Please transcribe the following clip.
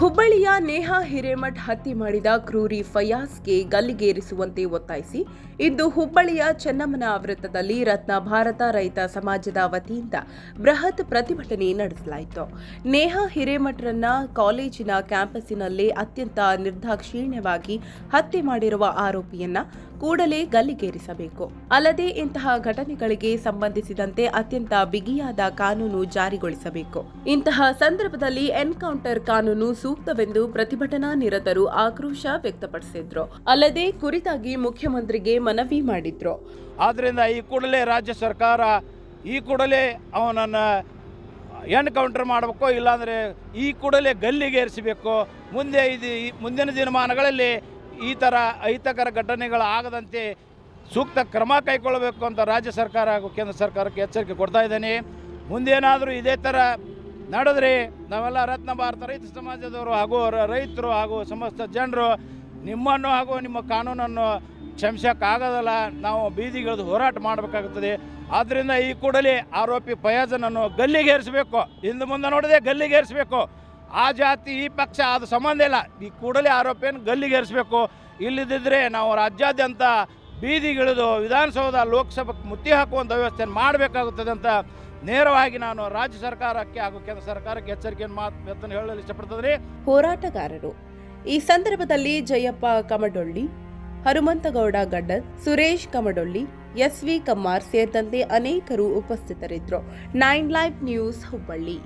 ಹುಬ್ಬಳ್ಳಿಯ ನೇಹಾ ಹಿರೇಮಠ್ ಹತ್ಯೆ ಮಾಡಿದ ಕ್ರೂರಿ ಫಯಾಸ್ಗೆ ಗಲ್ಲಿಗೇರಿಸುವಂತೆ ಒತ್ತಾಯಿಸಿ, ಇಂದು ಹುಬ್ಬಳ್ಳಿಯ ಚೆನ್ನಮ್ಮನ ವೃತ್ತದಲ್ಲಿ ರತ್ನ ಭಾರತ ರೈತ ಸಮಾಜದ ವತಿಯಿಂದ ಬೃಹತ್ ಪ್ರತಿಭಟನೆ ನಡೆಸಲಾಯಿತು. ನೇಹಾ ಹಿರೇಮಠರನ್ನ ಕಾಲೇಜಿನ ಕ್ಯಾಂಪಸ್ಸಿನಲ್ಲೇ ಅತ್ಯಂತ ನಿರ್ದಾಕ್ಷಿಣ್ಯವಾಗಿ ಹತ್ಯೆ ಮಾಡಿರುವ ಆರೋಪಿಯನ್ನ ಕೂಡಲೇ ಗಲ್ಲಿಗೇರಿಸಬೇಕು. ಅಲ್ಲದೆ ಇಂತಹ ಘಟನೆಗಳಿಗೆ ಸಂಬಂಧಿಸಿದಂತೆ ಅತ್ಯಂತ ಬಿಗಿಯಾದ ಕಾನೂನು ಜಾರಿಗೊಳಿಸಬೇಕು. ಇಂತಹ ಸಂದರ್ಭದಲ್ಲಿ ಎನ್ಕೌಂಟರ್ ಕಾನೂನು ಸೂಕ್ತವೆಂದು ಪ್ರತಿಭಟನಾ ನಿರತರು ಆಕ್ರೋಶ ವ್ಯಕ್ತಪಡಿಸಿದ್ರು. ಅಲ್ಲದೆ ಕುರಿತಾಗಿ ಮುಖ್ಯಮಂತ್ರಿಗೆ ಮನವಿ ಮಾಡಿದ್ರು. ಆದ್ರಿಂದ ಈ ಕೂಡಲೇ ರಾಜ್ಯ ಸರ್ಕಾರ ಈ ಕೂಡಲೇ ಅವನನ್ನು ಎನ್ಕೌಂಟರ್ ಮಾಡಬೇಕು ಇಲ್ಲಾಂದರೆ ಈ ಕೂಡಲೇ ಗಲ್ಲಿಗೇರಿಸಬೇಕು. ಮುಂದೆ ಇದು ಮುಂದಿನ ದಿನಮಾನಗಳಲ್ಲಿ ಈ ಥರ ಅಹಿತಕರ ಘಟನೆಗಳು ಆಗದಂತೆ ಸೂಕ್ತ ಕ್ರಮ ಕೈಗೊಳ್ಳಬೇಕು ಅಂತ ರಾಜ್ಯ ಸರ್ಕಾರ ಹಾಗೂ ಕೇಂದ್ರ ಸರ್ಕಾರಕ್ಕೆ ಎಚ್ಚರಿಕೆ ಕೊಡ್ತಾ ಇದ್ದೇನೆ. ಮುಂದೇನಾದರೂ ಇದೇ ಥರ ನಡೆದ್ರೆ ನಾವೆಲ್ಲ ರತ್ನ ಭಾರತ ರೈತ ಸಮಾಜದವರು ಹಾಗೂ ರೈತರು ಹಾಗೂ ಸಮಸ್ತ ಜನರು ನಿಮ್ಮನ್ನು ಹಾಗೂ ನಿಮ್ಮ ಕಾನೂನನ್ನು ಕ್ಷಮಿಸೋಕ್ಕಾಗೋದಲ್ಲ, ನಾವು ಬೀದಿಗಿಳಿದು ಹೋರಾಟ ಮಾಡಬೇಕಾಗುತ್ತದೆ. ಆದ್ದರಿಂದ ಈ ಕೂಡಲೇ ಆರೋಪಿ ಫಯಾಜನನ್ನು ಗಲ್ಲಿಗೇರಿಸಬೇಕು. ಇಂದು ಮುಂದೆ ನೋಡಿದೆ ಗಲ್ಲಿಗೇರಿಸಬೇಕು. ಆ ಜಾತಿ, ಈ ಪಕ್ಷ, ಅದು ಸಂಬಂಧ ಇಲ್ಲ. ಈ ಕೂಡಲೇ ಆರೋಪಿಯನ್ನು ಗಲ್ಲಿಗೇರಿಸಬೇಕು. ಇಲ್ಲದಿದ್ದರೆ ನಾವು ರಾಜ್ಯಾದ್ಯಂತ ಬೀದಿಗಿಳಿದು ವಿಧಾನಸೌಧ ಲೋಕಸಭೆಗೆ ಮುತ್ತಿ ಹಾಕುವಂಥ ವ್ಯವಸ್ಥೆಯನ್ನು ಮಾಡಬೇಕಾಗುತ್ತದೆ ಅಂತ ನೇರವಾಗಿ ನಾನು ರಾಜ್ಯ ಸರ್ಕಾರಕ್ಕೆ ಹಾಗೂ ಕೇಂದ್ರ ಸರ್ಕಾರಕ್ಕೆ ಎಚ್ಚರಿಕೆಯನ್ನು ಮಾತು ಹೇಳಲು ಇಷ್ಟಪಡ್ತದ್ರಿ ಹೋರಾಟಗಾರರು. ಈ ಸಂದರ್ಭದಲ್ಲಿ ಜಯಪ್ಪ ಕಮಡೊಳ್ಳಿ ಹನುಮಂತಗೌಡ ಗಡ್ಡರ್ ಸುರೇಶ್ ಕಮಡೊಳ್ಳಿ ಎಸ್ ವಿ ಕಮ್ಮಾರ್ ಸೇರಿದಂತೆ ಅನೇಕರು ಉಪಸ್ಥಿತರಿದ್ದರು. Nine live news Hubballi.